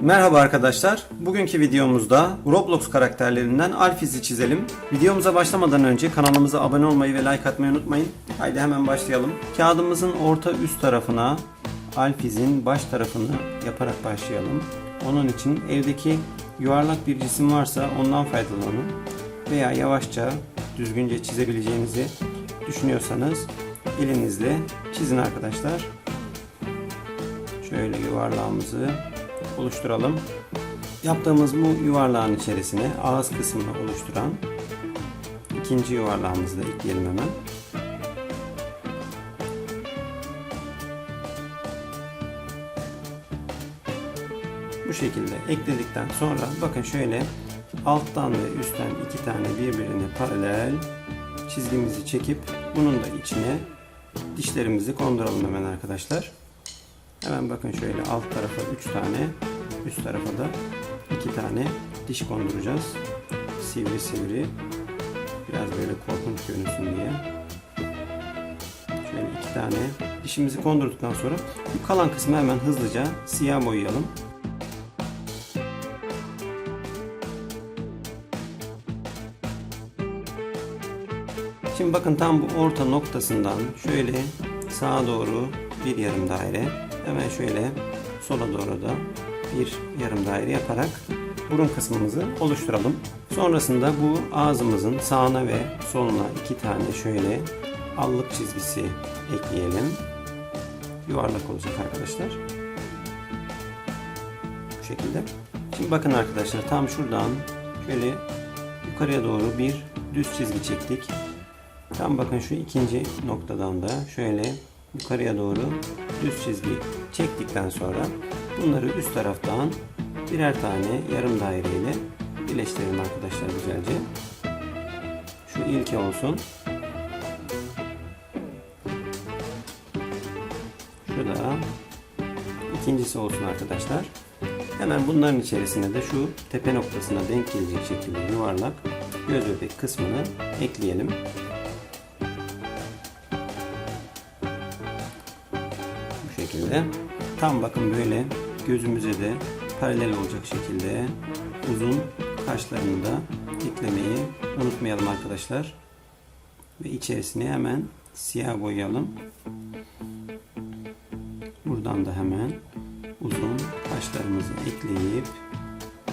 Merhaba arkadaşlar. Bugünkü videomuzda Roblox karakterlerinden Alfiz'i çizelim. Videomuza başlamadan önce kanalımıza abone olmayı ve like atmayı unutmayın. Haydi hemen başlayalım. Kağıdımızın orta üst tarafına Alfiz'in baş tarafını yaparak başlayalım. Onun için evdeki yuvarlak bir cisim varsa ondan faydalanın. Veya yavaşça düzgünce çizebileceğinizi düşünüyorsanız elinizle çizin arkadaşlar. Şöyle yuvarlağımızı oluşturalım. Yaptığımız bu yuvarlağın içerisine ağız kısmını oluşturan ikinci yuvarlağımızı da ekleyelim hemen. Bu şekilde ekledikten sonra bakın şöyle alttan ve üstten iki tane birbirine paralel çizgimizi çekip bunun da içine dişlerimizi konduralım hemen arkadaşlar. Hemen bakın şöyle alt tarafa 3 tane, üst tarafa da 2 tane diş konduracağız. Sivri sivri. Biraz böyle korkunç görünsün diye. Şöyle 2 tane dişimizi kondurduktan sonra bu kalan kısmı hemen hızlıca siyah boyayalım. Şimdi bakın tam bu orta noktasından şöyle sağa doğru bir yarım daire hemen şöyle sola doğru da bir yarım daire yaparak burun kısmımızı oluşturalım. Sonrasında bu ağzımızın sağına ve soluna iki tane şöyle allık çizgisi ekleyelim. Yuvarlak olacak arkadaşlar. Bu şekilde. Şimdi bakın arkadaşlar tam şuradan şöyle yukarıya doğru bir düz çizgi çektik. Tam bakın şu ikinci noktadan da şöyle yukarıya doğru düz çizgi çektikten sonra bunları üst taraftan birer tane yarım daire ile birleştirelim arkadaşlar güzelce. Şu ilki olsun. Şu da ikincisi olsun arkadaşlar. Hemen bunların içerisine de şu tepe noktasına denk gelecek şekilde yuvarlak göz bebek kısmını ekleyelim. Şekilde. Tam bakın böyle gözümüze de paralel olacak şekilde uzun kaşlarını da eklemeyi unutmayalım arkadaşlar. Ve içerisine hemen siyah boyayalım. Buradan da hemen uzun kaşlarımızı ekleyip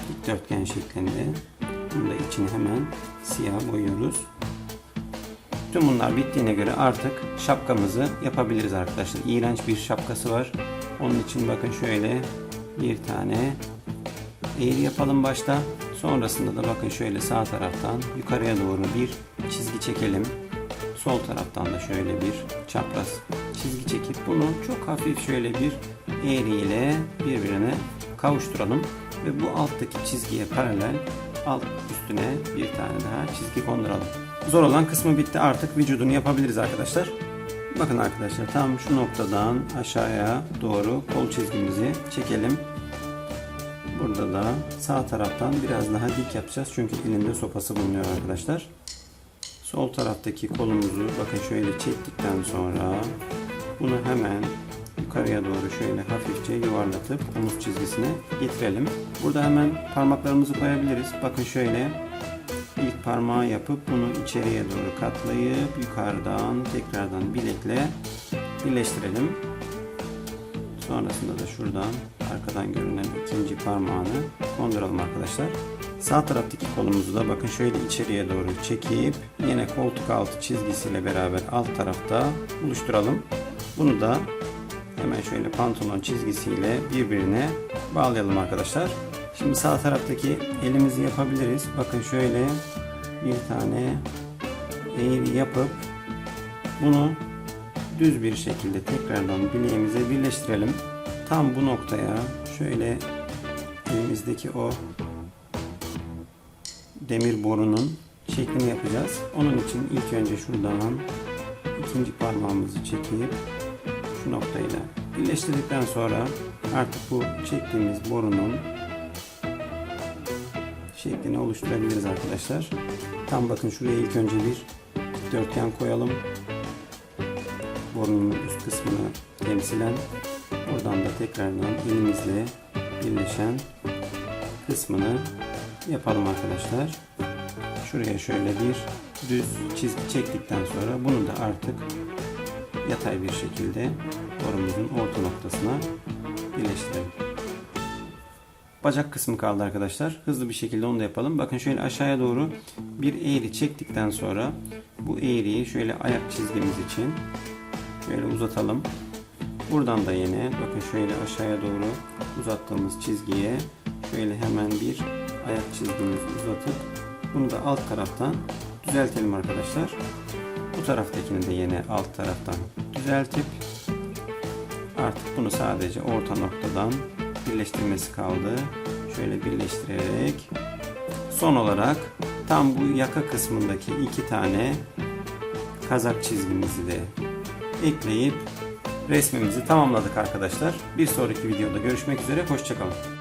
dikdörtgen şeklinde bunu da içine hemen siyah boyuyoruz. Tüm bunlar bittiğine göre artık şapkamızı yapabiliriz arkadaşlar. İğrenç bir şapkası var. Onun için bakın şöyle bir tane eğri yapalım başta. Sonrasında da bakın şöyle sağ taraftan yukarıya doğru bir çizgi çekelim. Sol taraftan da şöyle bir çapraz çizgi çekip bunu çok hafif şöyle bir eğri ile birbirine kavuşturalım. Ve bu alttaki çizgiye paralel alt üstüne bir tane daha çizgi konduralım. Zor olan kısmı bitti artık vücudunu yapabiliriz arkadaşlar. Bakın arkadaşlar tam şu noktadan aşağıya doğru kol çizgimizi çekelim. Burada da sağ taraftan biraz daha dik yapacağız çünkü elinde sopası bulunuyor arkadaşlar. Sol taraftaki kolumuzu bakın şöyle çektikten sonra bunu hemen yukarıya doğru şöyle hafifçe yuvarlatıp omuz çizgisine getirelim. Burada hemen parmaklarımızı koyabiliriz. Bakın şöyle ilk parmağı yapıp bunu içeriye doğru katlayıp yukarıdan tekrardan bilekle birleştirelim. Sonrasında da şuradan arkadan görünen ikinci parmağını konduralım arkadaşlar. Sağ taraftaki kolumuzu da bakın şöyle içeriye doğru çekip yine koltuk altı çizgisiyle beraber alt tarafta buluşturalım. Bunu da hemen şöyle pantolon çizgisiyle birbirine bağlayalım arkadaşlar. Şimdi sağ taraftaki elimizi yapabiliriz. Bakın şöyle bir tane eğri yapıp bunu düz bir şekilde tekrardan bileğimize birleştirelim. Tam bu noktaya şöyle elimizdeki o demir borunun şeklini yapacağız. Onun için ilk önce şuradan ikinci parmağımızı çekip şu noktayla birleştirdikten sonra artık bu çektiğimiz borunun şeklini oluşturabiliriz arkadaşlar. Tam bakın şuraya ilk önce bir dikdörtgen koyalım. Borunun üst kısmını temsilen buradan da tekrardan elimizle birleşen kısmını yapalım arkadaşlar. Şuraya şöyle bir düz çizgi çektikten sonra bunu da artık yatay bir şekilde borumuzun orta noktasına birleştirelim. Bacak kısmı kaldı arkadaşlar. Hızlı bir şekilde onu da yapalım. Bakın şöyle aşağıya doğru bir eğri çektikten sonra bu eğriyi şöyle ayak çizgimiz için şöyle uzatalım. Buradan da yine bakın şöyle aşağıya doğru uzattığımız çizgiye şöyle hemen bir ayak çizgimizi uzatıp bunu da alt taraftan düzeltelim arkadaşlar. Bu taraftakini de yine alt taraftan düzeltip artık bunu sadece orta noktadan birleştirmesi kaldı. Şöyle birleştirerek son olarak tam bu yaka kısmındaki iki tane kazak çizgimizi de ekleyip resmimizi tamamladık arkadaşlar. Bir sonraki videoda görüşmek üzere. Hoşçakalın.